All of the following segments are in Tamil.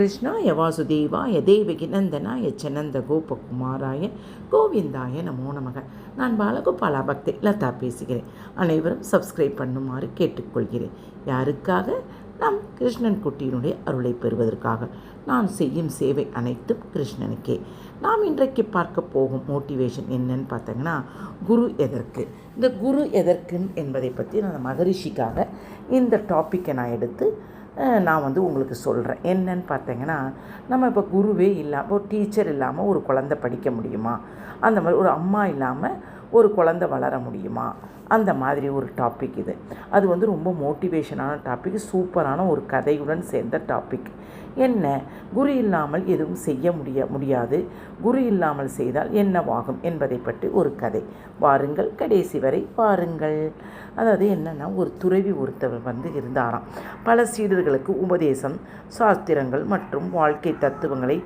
கிருஷ்ணாய வாசுதேவாய தேவகி நந்தனாய சனந்த கோபகுமாராய கோவிந்தாய நமோ நமக நான் பாலகோபாலா பக்தி லதா பேசுகிறேன். அனைவரும் சப்ஸ்கிரைப் பண்ணுமாறு கேட்டுக்கொள்கிறேன். யாருக்காக? நம் கிருஷ்ணன் குட்டியினுடைய அருளை பெறுவதற்காக. நான் செய்யும் சேவை அனைத்தும் கிருஷ்ணனுக்கே. நாம் இன்றைக்கு பார்க்க போகும் மோட்டிவேஷன் என்னன்னு பார்த்தீங்கன்னா குரு எதற்கு? இந்த குரு எதற்கு என்பதை பற்றி நான் மகரிஷிக்காக இந்த டாப்பிக்கை நான் எடுத்து நான் வந்து உங்களுக்கு சொல்கிறேன் என்னன்னு பார்த்தீங்கன்னா நம்ம இப்போ குருவே இல்லாமல் ஒரு டீச்சர் இல்லாமல் ஒரு குழந்தை படிக்க முடியுமா? அந்த மாதிரி ஒரு அம்மா இல்லாமல் ஒரு குழந்தை வளர முடியுமா? அந்த மாதிரி ஒரு டாபிக் இது. அது வந்து ரொம்ப மோட்டிவேஷனான டாபிக் சூப்பரான ஒரு கதையுடன் சேர்ந்த டாபிக் என்ன? குரு இல்லாமல் எதுவும் செய்ய முடிய முடியாது. குரு இல்லாமல் செய்தால் என்னவாகும் என்பதை பற்றி ஒரு கதை. வாருங்கள் கடைசி வரை பாருங்கள் அதாவது என்னென்னா ஒரு துறவி ஒருத்தவர் வந்து இருந்தாராம். பல சீடர்களுக்கு உபதேசம் சாஸ்திரங்கள் மற்றும் வாழ்க்கை தத்துவங்களை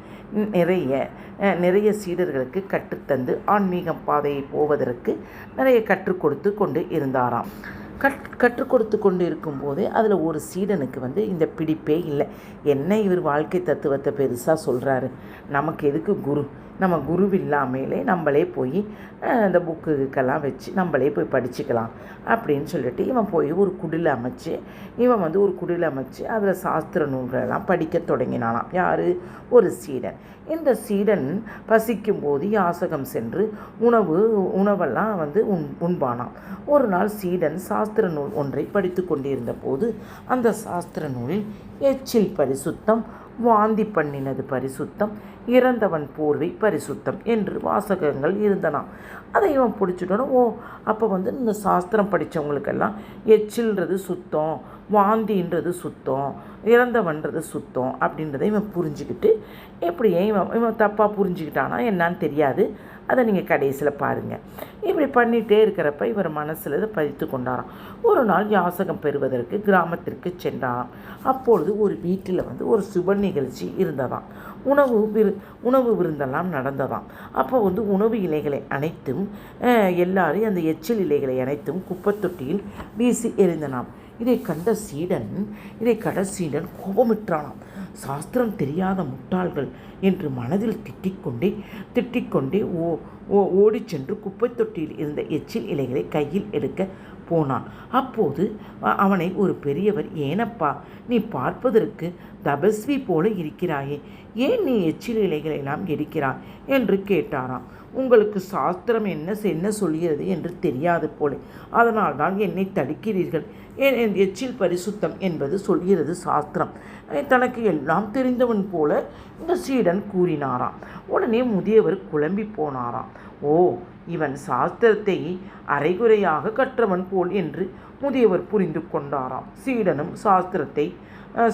நிறைய நிறைய சீடர்களுக்கு கற்றுத்தந்து ஆன்மீக பாதையை போவதற்கு நிறைய கற்றுக் கொடுத்து கொண்டு இருந்தாராம். கற் கற்றுக் கொடுத்து கொண்டு இருக்கும்போது அதில் ஒரு சீடனுக்கு வந்து இந்த பிடிப்பே இல்லை. என்ன இவர் வாழ்க்கை தத்துவத்தை பெருசாக சொல்கிறாரு நமக்கு எதுக்கு குரு? நம்ம குரு இல்லாமலே நம்மளே போய் இந்த புக்குக்கெல்லாம் வச்சு நம்மளே போய் படிச்சுக்கலாம் அப்படின்னு சொல்லிட்டு இவன் போய் ஒரு குடில் அமைச்சு இவன் வந்து ஒரு குடில் அமைச்சு அதில் சாஸ்திர நூல்களெல்லாம் படிக்க தொடங்கினானாம். யார்? ஒரு சீடன். இந்த சீடன் பசிக்கும் போது யாசகம் சென்று உணவு உணவெல்லாம் வந்து உண் உண்பானாம். ஒரு நாள் சீடன் சாஸ்திர நூல் ஒன்றை படித்து கொண்டிருந்த போது அந்த சாஸ்திர நூலில் எச்சில் பரிசுத்தம் வாந்தி பண்ணினது பரிசுத்தம் இறந்தவன் போர்வை பரிசுத்தம் என்று வாசகங்கள் இருந்தனாம் அதை இவன் பிடிச்சிட்டோன்னா ஓ அப்போ வந்து இந்த சாஸ்திரம் படித்தவங்களுக்கெல்லாம் எச்சில்ன்றது சுத்தம் வாந்தின்றது சுத்தம் இறந்தவன்றது சுத்தம் அப்படின்றத இவன் புரிஞ்சுக்கிட்டு எப்படியே இவன் இவன் தப்பாக புரிஞ்சுக்கிட்டானா என்னான்னு தெரியாது. அதை நீங்கள் கடைசியில் பாருங்கள் இப்படி பண்ணிகிட்டே இருக்கிறப்ப இவர் மனசில் இதை பதித்து கொண்டாராம். ஒரு நாள் யாசகம் பெறுவதற்கு கிராமத்திற்கு சென்றாராம். அப்பொழுது ஒரு வீட்டில் வந்து ஒரு சுப நிகழ்ச்சி இருந்ததாம். உணவு விரு உணவு விருந்தெல்லாம் நடந்ததாம். அப்போ வந்து உணவு இலைகளை அனைத்தும் எல்லாரும் அந்த எச்சில் இலைகளை அனைத்தும் குப்பத்தொட்டியில் வீசி எறிந்தனாம். இதை கண்ட சீடன் இதை கண்ட சீடன் கோபமிட்டானாம். சாஸ்திரம் தெரியாத முட்டாள்கள் என்று மனதில் திட்டிக்கொண்டே திட்டிக்கொண்டே ஓ ஓ ஓடிச் சென்று குப்பை தொட்டியில் இருந்த எச்சில் இலைகளை கையில் எடுக்க போனான். அப்போது அவனை ஒரு பெரியவர் ஏனப்பா நீ பார்ப்பதற்கு தபஸ்வி போல இருக்கிறாயே ஏன் நீ எச்சில் இலைகளை எல்லாம் எடுக்கிறாய்? என்று கேட்டாராம். உங்களுக்கு சாஸ்திரம் என்ன செ- என்ன சொல்கிறது என்று தெரியாது போல அதனால்தான் என்னை தடுக்கிறீர்கள் எச்சில் பரிசுத்தம் என்பது சொல்கிறது சாஸ்திரம்? தனக்கு எல்லாம் தெரிந்தவன் போல இந்த சீடன் கூறினாராம். உடனே முதியவர் குழம்பி போனாராம். ஓ இவன் சாஸ்திரத்தை அரைகுறையாக கற்றவன் போல் என்று முதியவர் புரிந்து கொண்டாராம். சீடனும் சாஸ்திரத்தை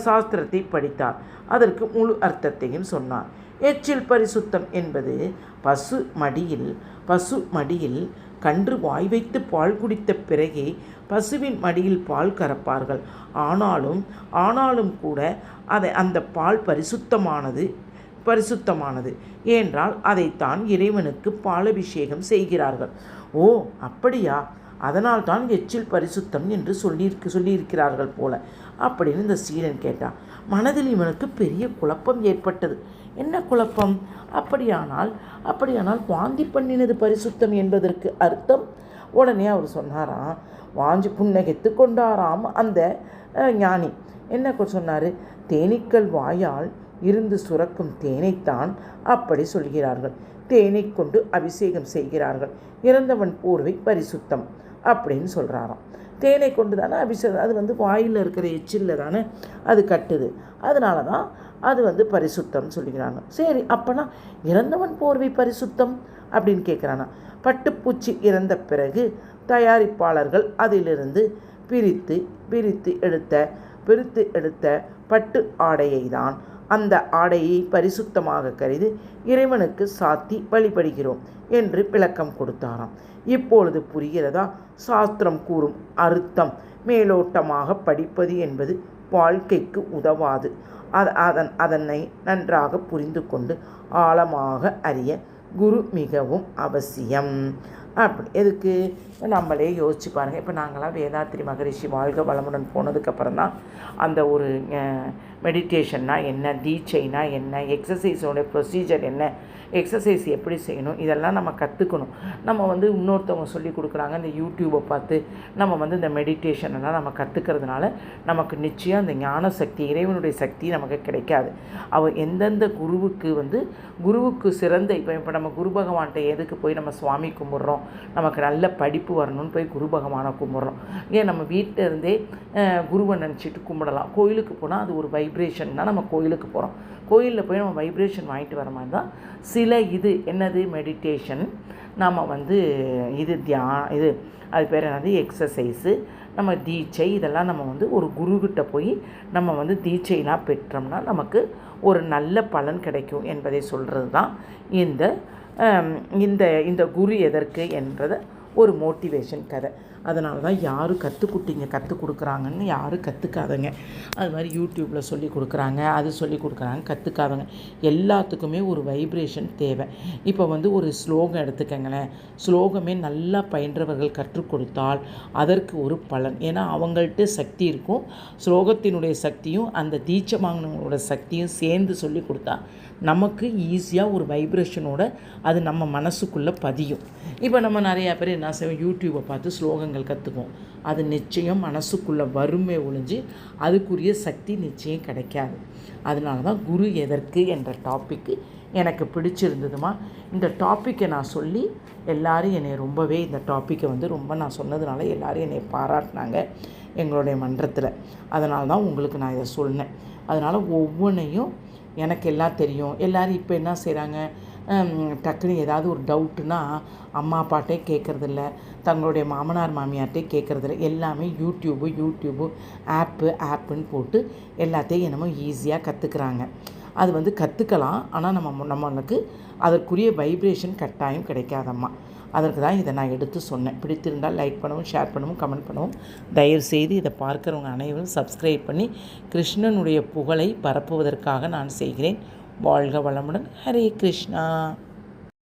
சாஸ்திரத்தை படித்தார். அதற்கு முழு அர்த்தத்தையும் சொன்னார். எச்சில் பரிசுத்தம் என்பது பசு மடியில் பசு மடியில் கன்று வாய் வைத்து பால் குடித்த பிறகே பசுவின் மடியில் பால் கறப்பார்கள். ஆனாலும் ஆனாலும் கூட அதை அந்த பால் பரிசுத்தமானது பரிசுத்தமானது. ஏனென்றால் அதைத்தான் இறைவனுக்கு பாலபிஷேகம் செய்கிறார்கள். ஓ அப்படியா? அதனால்தான் எச்சில் பரிசுத்தம் என்று சொல்லியிருக்கு சொல்லியிருக்கிறார்கள் போல. அப்படின்னு இந்த சீடன் கேட்டான். மனதில் இவனுக்கு பெரிய குழப்பம் ஏற்பட்டது. என்ன குழப்பம்? அப்படியானால் அப்படியானால் வாந்தி பண்ணினது பரிசுத்தம் என்பதற்கு அர்த்தம்? உடனே அவர் சொன்னாராம் வாஞ்சி புன்னகைத்து கொண்டாராம் அந்த ஞானி. என்ன சொன்னார்? தேனீக்கள் வாயால் இருந்து சுரக்கும் தேனைத்தான் அப்படி சொல்கிறார்கள். தேனை கொண்டு அபிஷேகம் செய்கிறார்கள். இறந்தவன் போர்வை பரிசுத்தம். அப்படின்னு சொல்கிறாராம் தேனை கொண்டு தானே அபிஷேகம் அது வந்து வாயில் இருக்கிற எச்சில்ல தானே அது கட்டுது. அதனால தான் அது வந்து பரிசுத்தம் சொல்லிக்கிறாங்க. சரி அப்போனா இறந்தவன் போர்வை பரிசுத்தம் அப்படின்னு கேட்குறானா பட்டுப்பூச்சி இறந்த பிறகு தயாரிப்பாளர்கள் அதிலிருந்து பிரித்து பிரித்து எடுத்த பிரித்து எடுத்த பட்டு ஆடையை தான் அந்த ஆடையை பரிசுத்தமாக கருதி இறைவனுக்கு சாத்தி வழிபடுகிறோம் என்று விளக்கம் கொடுத்தாராம். இப்பொழுது புரிகிறதா? சாஸ்திரம் கூறும் அர்த்தம். மேலோட்டமாக படிப்பது என்பது வாழ்க்கைக்கு உதவாது. அத- அதன் அதனை நன்றாக புரிந்து கொண்டு ஆழமாக அறிய குரு மிகவும் அவசியம். அப்படி எதுக்கு? நம்மளே யோசிச்சு பாருங்கள் இப்போ நாங்களாம் வேதாத்திரி மகரிஷி வாழ்க வளமுடன் போனதுக்கப்புறம் தான் அந்த ஒரு மெடிடேஷன்னா என்ன தீட்சைனா என்ன எக்ஸசைஸோட ப்ரொசீஜர் என்ன எக்ஸசைஸ் எப்படி செய்யணும் இதெல்லாம் நம்ம கற்றுக்கணும் நம்ம வந்து இன்னொருத்தவங்க சொல்லி கொடுக்குறாங்க இந்த யூடியூப்பை பார்த்து நம்ம வந்து இந்த மெடிடேஷனெல்லாம் நம்ம கற்றுக்கிறதுனால நமக்கு நிச்சயம் அந்த ஞான சக்தி இறைவனுடைய சக்தி நமக்கு கிடைக்காது. அவர் எந்தெந்த குருவுக்கு வந்து குருவுக்கு சிறந்த இப்போ இப்போ நம்ம குரு பகவான்கிட்ட எதுக்கு போய் நம்ம சுவாமி கும்பிட்றோம்? நமக்கு நல்ல படிப்பு வரணும்னு போய் குரு பகவானை கும்பிட்றோம். ஏன் நம்ம வீட்டில் இருந்தே குருவை நினச்சிட்டு கும்பிடலாம். கோயிலுக்கு போனால் அது ஒரு வைப்ரேஷன் தான் நம்ம கோயிலுக்கு போகிறோம் கோயிலில் போய் நம்ம வைப்ரேஷன் வாங்கிட்டு வர மாதிரி தான் சில இது என்னது? மெடிடேஷன் நம்ம வந்து இது தியா இது அது பேர் என்னது? எக்ஸசைஸு நம்ம தீட்சை இதெல்லாம் நம்ம வந்து ஒரு குருக்கிட்ட போய் நம்ம வந்து தீட்சைலாம் பெற்றோம்னா நமக்கு ஒரு நல்ல பலன் கிடைக்கும் என்பதை சொல்கிறது தான் இந்த இந்த இந்த குரு எதற்கு என்றது ஒரு மோட்டிவேஷன் கதை. அதனால தான் யாரும் கற்றுக்குட்டிங்க கற்றுக் கொடுக்குறாங்கன்னு யாரும் கற்றுக்காதங்க அது மாதிரி யூடியூப்பில் சொல்லி கொடுக்குறாங்க அது சொல்லி கொடுக்குறாங்க கற்றுக்காதங்க எல்லாத்துக்குமே ஒரு வைப்ரேஷன் தேவை. இப்போ வந்து ஒரு ஸ்லோகம் எடுத்துக்கங்களேன். ஸ்லோகமே நல்லா பயின்றவர்கள் கற்றுக் கொடுத்தால் அதற்கு ஒரு பலன். ஏன்னா அவங்கள்ட்ட சக்தி இருக்கும். ஸ்லோகத்தினுடைய சக்தியும் அந்த தீட்சை வாங்கினவங்களோட சக்தியும் சேர்ந்து சொல்லி கொடுத்தா நமக்கு ஈஸியாக ஒரு வைப்ரேஷனோட அது நம்ம மனசுக்குள்ளே பதியும். இப்போ நம்ம நிறையா பேர் என்ன செய்வோம்? யூடியூப்பை பார்த்து ஸ்லோகம் பாடங்கள் கற்றுக்குவோம் அது நிச்சயம் மனசுக்குள்ளே வறுமை ஒழிஞ்சு அதுக்குரிய சக்தி நிச்சயம் கிடைக்காது. அதனால தான் குரு எதற்கு என்ற டாப்பிக்கு எனக்கு பிடிச்சிருந்ததுமா. இந்த டாப்பிக்கை நான் சொல்லி எல்லோரும் என்னை ரொம்பவே இந்த டாப்பிக்கை வந்து ரொம்ப நான் சொன்னதுனால எல்லோரும் என்னை பாராட்டினாங்க எங்களுடைய மன்றத்தில். அதனால தான் உங்களுக்கு நான் இதை சொன்னேன். அதனால் ஒவ்வொன்றையும் எனக்கு எல்லாம் தெரியும். எல்லோரும் இப்போ என்ன செய்கிறாங்க டக்குன்னு ஏதாவது ஒரு டவுட்டுனா அம்மா அப்பாட்டே கேட்குறதில்ல தங்களுடைய மாமனார் மாமியார்ட்டே கேட்குறதில்ல எல்லாமே யூடியூப்பு யூடியூப்பு ஆப்பு ஆப்புன்னு போட்டு எல்லாத்தையும் என்னமோ ஈஸியாக கற்றுக்குறாங்க அது வந்து கற்றுக்கலாம் ஆனால் நம்ம நம்மளுக்கு அதற்குரிய வைப்ரேஷன் கட்டாயம் கிடைக்காதம்மா. அதற்கு தான் இதை நான் எடுத்து சொன்னேன். பிடித்திருந்தால் லைக் பண்ணவும் ஷேர் பண்ணவும் கமெண்ட் பண்ணவும். தயவுசெய்து இதை பார்க்குறவங்க அனைவரும் சப்ஸ்கிரைப் பண்ணி கிருஷ்ணனுடைய புகழை பரப்புவதற்காக நான் செய்கிறேன். வாழ்க வளமுடன் ஹரே கிருஷ்ணா.